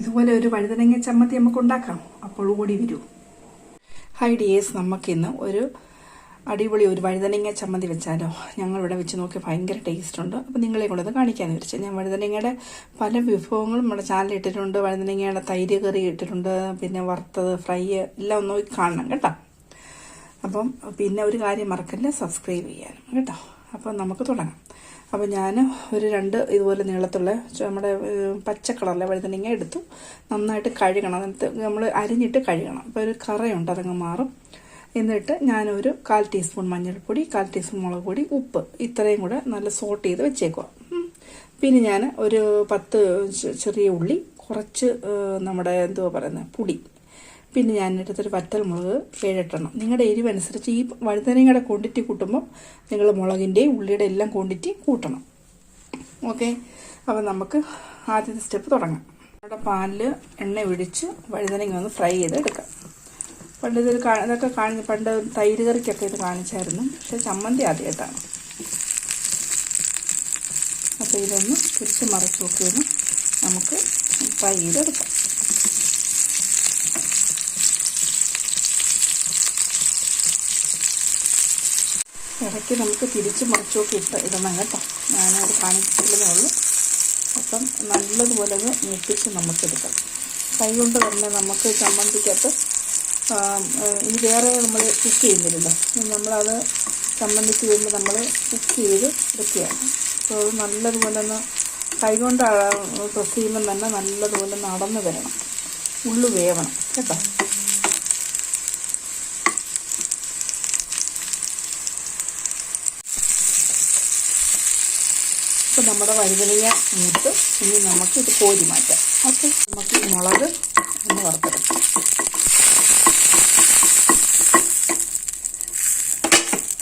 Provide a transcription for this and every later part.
ഇതുപോലെ ഒരു വഴുതനങ്ങ ചമ്മന്തി നമുക്ക് ഉണ്ടാക്കാം. അപ്പോൾ ഓടി വരൂ. ഹൈ ഡിയേഴ്സ് നമുക്കിന്ന് ഒരു അടിപൊളി ഒരു വഴുതനങ്ങ ചമ്മന്തി വെച്ചാലോ? ഞങ്ങളിവിടെ വെച്ച് നോക്കി ഭയങ്കര ടേസ്റ്റ് ഉണ്ട്. അപ്പോൾ നിങ്ങളെ കൊണ്ടത് കാണിക്കാമെന്ന് വിചാരിച്ചു. ഞാൻ വഴുതനങ്ങയുടെ പല വിഭവങ്ങളും നമ്മുടെ ചാനലിൽ ഇട്ടിട്ടുണ്ട്. വഴുതനങ്ങയുടെ തൈര് കറി ഇട്ടിട്ടുണ്ട്. പിന്നെ വറുത്തത് ഫ്രൈ എല്ലാം ഒന്ന് നോക്കി കാണണം കേട്ടോ. അപ്പം പിന്നെ ഒരു കാര്യം മറക്കല്ല? സബ്സ്ക്രൈബ് ചെയ്യാനും കേട്ടോ. അപ്പം നമുക്ക് തുടങ്ങാം. അപ്പോൾ ഞാൻ ഒരു രണ്ട് ഇതുപോലെ നീളത്തുള്ള നമ്മുടെ പച്ച കളറിലെ വഴുതനങ്ങ എടുത്തു. നന്നായിട്ട് കഴുകണം. അതിനകത്ത് നമ്മൾ അരിഞ്ഞിട്ട് കഴുകണം. അപ്പോൾ ഒരു കറയുണ്ട് അതങ്ങ് മാറും. എന്നിട്ട് ഞാനൊരു കാൽ ടീസ്പൂൺ മഞ്ഞൾപ്പൊടി കാൽ ടീസ്പൂൺ മുളക് പൊടി ഉപ്പ് ഇത്രയും കൂടെ നല്ല സോട്ട് ചെയ്ത് വെച്ചേക്കുക പിന്നെ ഞാൻ ഒരു പത്ത് ചെറിയ ഉള്ളി കുറച്ച് നമ്മുടെ എന്തുവാ പറയുന്നത് പുളി. പിന്നെ ഞാൻ എടുത്തൊരു വറ്റൽ മുളക് ഏഴെട്ടെണ്ണം നിങ്ങളുടെ എരിവനുസരിച്ച് ഈ വഴുതനങ്ങയുടെ ക്വാണ്ടിറ്റി കൂട്ടുമ്പോൾ നിങ്ങൾ മുളകിന്റെയും ഉള്ളിയുടെ എല്ലാം ക്വാണ്ടിറ്റി കൂട്ടണം. ഓക്കെ? അപ്പോൾ നമുക്ക് ആദ്യത്തെ സ്റ്റെപ്പ് തുടങ്ങാം. നമ്മുടെ പാനിൽ എണ്ണ ഒഴിച്ച് വഴുതനങ്ങ ഒന്ന് ഫ്രൈ ചെയ്ത് എടുക്കാം പണ്ട് ഇതൊരു ഇതൊക്കെ കാണി പണ്ട് തൈര് കറിക്കൊക്കെ ഇത് കാണിച്ചായിരുന്നു. പക്ഷേ ചമ്മന്തി ആദ്യമായിട്ടാണ് അപ്പോൾ ഇതൊന്ന് തിരിച്ച് മറിച്ച് നോക്കിയൊന്ന് നമുക്ക് ഫ്രൈ ചെയ്തെടുക്കാം. ഇടയ്ക്ക് നമുക്ക് തിരിച്ച് മറിച്ചൊക്കെ ഇട്ട് ഇടണം കേട്ടോ. ഞാനത് കാണിച്ചിട്ടുള്ളതേ ഉള്ളൂ. അപ്പം നല്ലതുപോലെ അത് ഞെട്ടിച്ച് നമുക്കെടുക്കാം. കൈ കൊണ്ട് തന്നെ നമുക്ക് ചമ്മന്തിക്കകത്ത് ഇനി വേറെ നമ്മൾ കുക്ക് ചെയ്യുന്നില്ലല്ലോ. നമ്മളത് ചമ്മന്തിക്ക് വരുമ്പോൾ നമ്മൾ കുക്ക് ചെയ്ത് എടുക്കുകയാണ് അപ്പോൾ അത് നല്ലതുപോലെ ഒന്ന് കൈ കൊണ്ട് പ്രസ് ചെയ്യുമ്പം തന്നെ നല്ലതുപോലെ നടന്ന് വരണം. ഉള്ളു വേവണം കേട്ടോ. ഇപ്പം നമ്മുടെ വഴുതനങ്ങ മൂത്ത് ഇനി നമുക്ക് ഇത് കോരി മാറ്റാം. ഓക്കെ. നമുക്ക് ഈ മുളക് ഒന്ന് വറുത്തെടുക്കാം.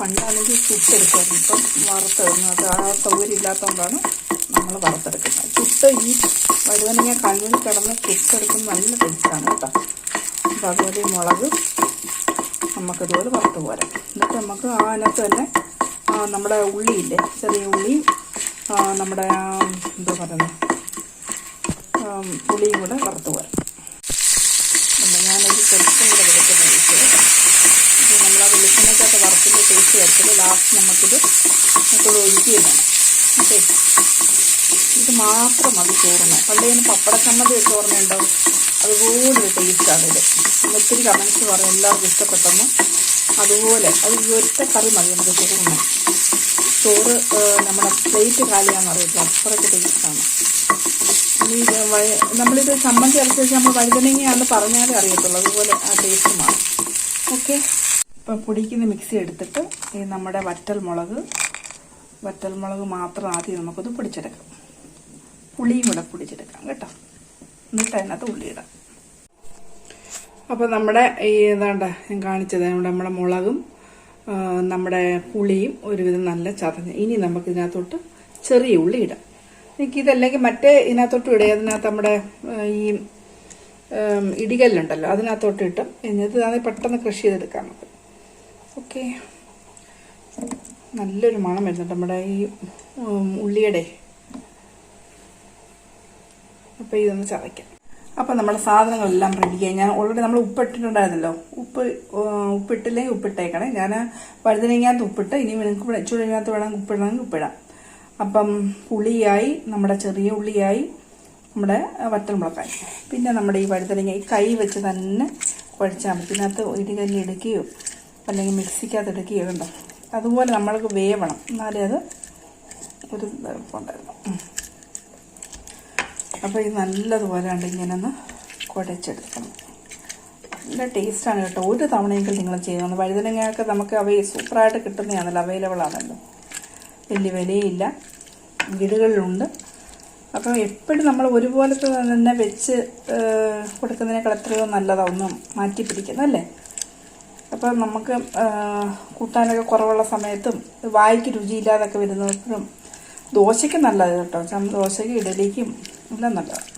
പണ്ടാണെങ്കിൽ ചുട്ടെടുക്കുമായിരുന്നു. ഇപ്പം വറുത്തെടുക്കുന്നത് ആ സൗകര്യമില്ലാത്തതുകൊണ്ടാണ് നമ്മൾ വറുത്തെടുക്കുന്നത്. ചുട്ട് ഈ വഴുതനങ്ങ കണ്ണിൽ കിടന്ന് ചുട്ടെടുക്കുന്ന നല്ല ടേസ്റ്റാണ് കേട്ടോ. അപ്പോൾ അതുപോലെ മുളക് നമുക്കിതുപോലെ വറുത്ത് പോരാം എന്നിട്ട് നമുക്ക് ആ അതിനകത്ത് തന്നെ നമ്മുടെ ഉള്ളിയില്ലേ ചെറിയ ഉള്ളിയും നമ്മുടെ എന്താ പറയുന്നത് പുളിയും കൂടെ വറുത്ത് പോരാം. ഞാനൊരു ചെറുപ്പം കൂടെ ഒഴിച്ചത് ഇത് നമ്മൾ ആ വെളിച്ചെണ്ണയ്ക്കകത്ത് വറുത്തിന്റെ ടേസ്റ്റ് വരത്തില്ല ലാസ്റ്റ് നമുക്കിത് നമുക്കിത് ഒഴിക്കുകയാണ് ഓക്കെ? ഇത് മാത്രം മതി ചോറിന്. പണ്ട് ഞാൻ പപ്പട ചമ്മന്തി വെച്ച് ഓർമ്മയുണ്ടാവും അതുപോലൊരു ടേസ്റ്റാണ് ഇത് ഒത്തിരി കമൻസ് പറയും എല്ലാവർക്കും ഇഷ്ടപ്പെട്ടെന്ന്. അതുപോലെ അത് ഒറ്റ കറി മതി നമുക്ക് ചോറിന്. ചോറ് നമ്മുടെ പ്ലേറ്റ് കാലിയാന്ന് അറിയത്തില്ല അത്രയ്ക്ക് ടേസ്റ്റാണ്. ഇനി നമ്മളിത് ചമ്മന്തി അരച്ച് നമ്മൾ വഴുതനങ്ങയാണെന്ന് പറഞ്ഞാലേ അറിയത്തുള്ളൂ. അതുപോലെ ആ ടേസ്റ്റ് മാറും. ഓക്കെ. ഇപ്പം പൊടിക്കുന്ന മിക്സി എടുത്തിട്ട് ഈ നമ്മുടെ വറ്റൽ മുളക് വറ്റൽ മുളക് മാത്രം ആദ്യം നമുക്കൊന്ന് പൊടിച്ചെടുക്കാം. പുളിയും കൂടെ പൊടിച്ചെടുക്കാം കേട്ടോ. എന്നിട്ട് അതിനകത്ത് ഉള്ളിയിടാം. അപ്പോൾ നമ്മുടെ ഈ ഏതാണ്ട് ഞാൻ കാണിച്ചത് നമ്മുടെ നമ്മുടെ മുളകും നമ്മുടെ പുളിയും ഒരുവിധം നല്ല ചതഞ്ഞ്. ഇനി നമുക്ക് ഇതിനകത്തോട്ട് ചെറിയ ഉള്ളി ഇടാം. എനിക്ക് ഇതല്ലെങ്കിൽ മറ്റേ ഇതിനകത്തോട്ട് ഇടുക അതിനകത്ത് നമ്മുടെ ഈ ഇടികല്ലുണ്ടല്ലോ അതിനകത്തോട്ട് ഇട്ടും. എന്നിട്ട് അത് പെട്ടെന്ന് കൃഷി ചെയ്തെടുക്കാം നമുക്ക്. ഓക്കെ. നല്ലൊരു മണം വരുന്നുണ്ട് നമ്മുടെ ഈ ഉള്ളിയുടെ. അപ്പോൾ ഇതൊന്ന് ചതയ്ക്കാം. അപ്പോൾ നമ്മുടെ സാധനങ്ങളെല്ലാം റെഡിയായി ഞാൻ ഓൾറെഡി നമ്മൾ ഉപ്പിട്ടിട്ടുണ്ടായിരുന്നല്ലോ. ഉപ്പ് ഉപ്പിട്ടില്ലെങ്കിൽ ഉപ്പിട്ടേക്കണേ. ഞാൻ വഴുതനങ്ങാത്ത ഉപ്പിട്ട് ഇനി നിങ്ങൾക്ക് ചുഴലിനകത്ത് വേണമെങ്കിൽ ഉപ്പിടണമെങ്കിൽ ഉപ്പിടാം. അപ്പം പുളിയായി നമ്മുടെ ചെറിയ ഉള്ളിയായി നമ്മുടെ വറ്റൽമുളക്കായി പിന്നെ നമ്മുടെ ഈ വഴുതനങ്ങ ഈ കൈ വെച്ച് തന്നെ കുഴച്ചാൽ മതി. ഇതിനകത്ത് ഇടികല്ല് എടുക്കുകയോ അല്ലെങ്കിൽ മിക്സിക്കകത്ത് എടുക്കുകയോ ഉണ്ടോ അതുപോലെ നമ്മൾക്ക് വേവണം. എന്നാലേ അത് ഒരു ഉണ്ടായിരുന്നു അപ്പോൾ ഇത് നല്ലതുപോലെ ഉണ്ട് ഇങ്ങനെ ഒന്ന് കുഴച്ചെടുക്കണം. നല്ല ടേസ്റ്റാണ് കേട്ടോ. ഒരു തവണയെങ്കിലും നിങ്ങൾ ചെയ്യണം വഴുതനങ്ങയൊക്കെ നമുക്ക് അവ സൂപ്പറായിട്ട് കിട്ടുന്നതാണല്ലോ അവൈലബിൾ ആണല്ലോ. വലിയ വിലയില്ല. വീടുകളിലുണ്ട് അപ്പം എപ്പോഴും നമ്മൾ ഒരുപോലത്തെ തന്നെ വെച്ച് കൊടുക്കുന്നതിനേക്കാൾ എത്രയോ നല്ലതൊന്നും മാറ്റി പിടിക്കുന്നല്ലേ അപ്പം നമുക്ക് കൂട്ടാനൊക്കെ കുറവുള്ള സമയത്തും വായിക്ക് രുചിയില്ലാതൊക്കെ വരുന്നപ്പോഴും ദോശയ്ക്ക് നല്ലത് കേട്ടോ. ദോശയ്ക്കും ഇഡലിക്കും എല്ലാം നല്ലതാണ്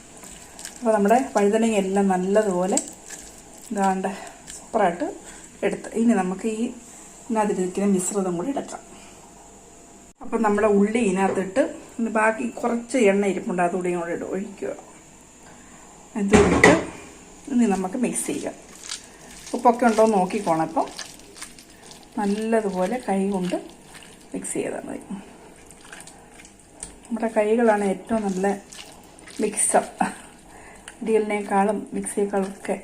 അപ്പോൾ നമ്മുടെ വഴുതനങ്ങ എല്ലാം നല്ലതുപോലെ ഇതാണ്ട് സൂപ്പറായിട്ട് എടുത്ത് ഇനി നമുക്ക് ഈ ഇതിനകത്തിരിക്കുന്ന മിശ്രിതം കൂടി എടുക്കാം. അപ്പം നമ്മുടെ ഉള്ളി ഇതിനകത്തിട്ട് ഇനി ബാക്കി കുറച്ച് എണ്ണ ഇരിപ്പുണ്ട് അതുകൂടി കൂടെ ഇട്ട് ഒഴിക്കുക. ഇതിട്ട് ഇനി നമുക്ക് മിക്സ് ചെയ്യാം. ഉപ്പൊക്കെ ഉണ്ടോ എന്ന് നോക്കിക്കോണം ഇപ്പം. നല്ലതുപോലെ കൈ കൊണ്ട് മിക്സ് ചെയ്താൽ മതി. നമ്മുടെ കൈകളാണ് ഏറ്റവും നല്ല മിക്സർ. ഡീലിനേക്കാളും മിക്സിയേക്കാളും ഒക്കെ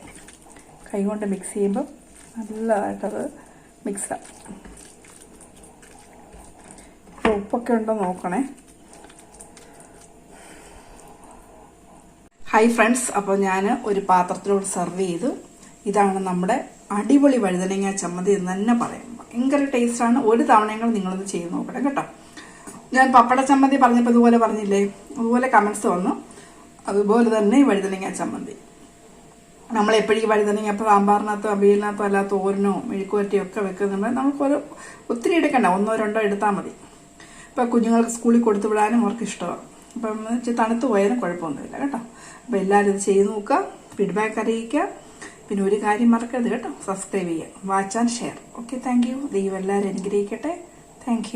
കൈ കൊണ്ട് മിക്സ് ചെയ്യുമ്പോൾ നല്ലതായിട്ടത് മിക്സാണ് അപ്പോൾ ഉപ്പൊക്കെ ഉണ്ടോ നോക്കണേ. ഹായ് ഫ്രണ്ട്സ് അപ്പോൾ ഞാൻ ഒരു പാത്രത്തിലോട്ട് സെർവ് ചെയ്തു. ഇതാണ് നമ്മുടെ അടിപൊളി വഴുതനങ്ങ ചമ്മന്തി എന്ന് തന്നെ പറയാം. ഭയങ്കര ടേസ്റ്റാണ് ഒരു തവണയെങ്കിലും നിങ്ങളൊന്ന് ചെയ്ത് നോക്കണം കേട്ടോ. ഞാൻ പപ്പട ചമ്മന്തി പറഞ്ഞപ്പോൾ ഇതുപോലെ പറഞ്ഞില്ലേ? അതുപോലെ കമൻസ് വന്നു. അതുപോലെ തന്നെ വഴുതനങ്ങ ചമ്മന്തി. ഈ വഴുതനങ്ങ അപ്പോൾ സാമ്പാറിനകത്തോ അവിയലിനകത്തോ അല്ല തോരനോ മെഴുക്കുവരട്ടിയോ ഒക്കെ വെക്കുന്നുണ്ട് നമുക്കൊരു ഒത്തിരി എടുക്കണ്ട. ഒന്നോ രണ്ടോ എടുത്താൽ മതി. ഇപ്പം കുഞ്ഞുങ്ങൾക്ക് സ്കൂളിൽ കൊടുത്തു വിടാനും അവർക്ക് ഇഷ്ടമാണ് അപ്പം തണുത്ത് പോയാലും കുഴപ്പമൊന്നുമില്ല കേട്ടോ. അപ്പോൾ എല്ലാവരും ഇത് ചെയ്ത് നോക്കുക ഫീഡ്ബാക്ക് അറിയിക്കുക. പിന്നെ ഒരു കാര്യം മറക്കരുത് കേട്ടോ. സബ്സ്ക്രൈബ് ചെയ്യുക. Watch and share. Okay thank you ദൈവം എല്ലാവരും അനുഗ്രഹിക്കട്ടെ. താങ്ക്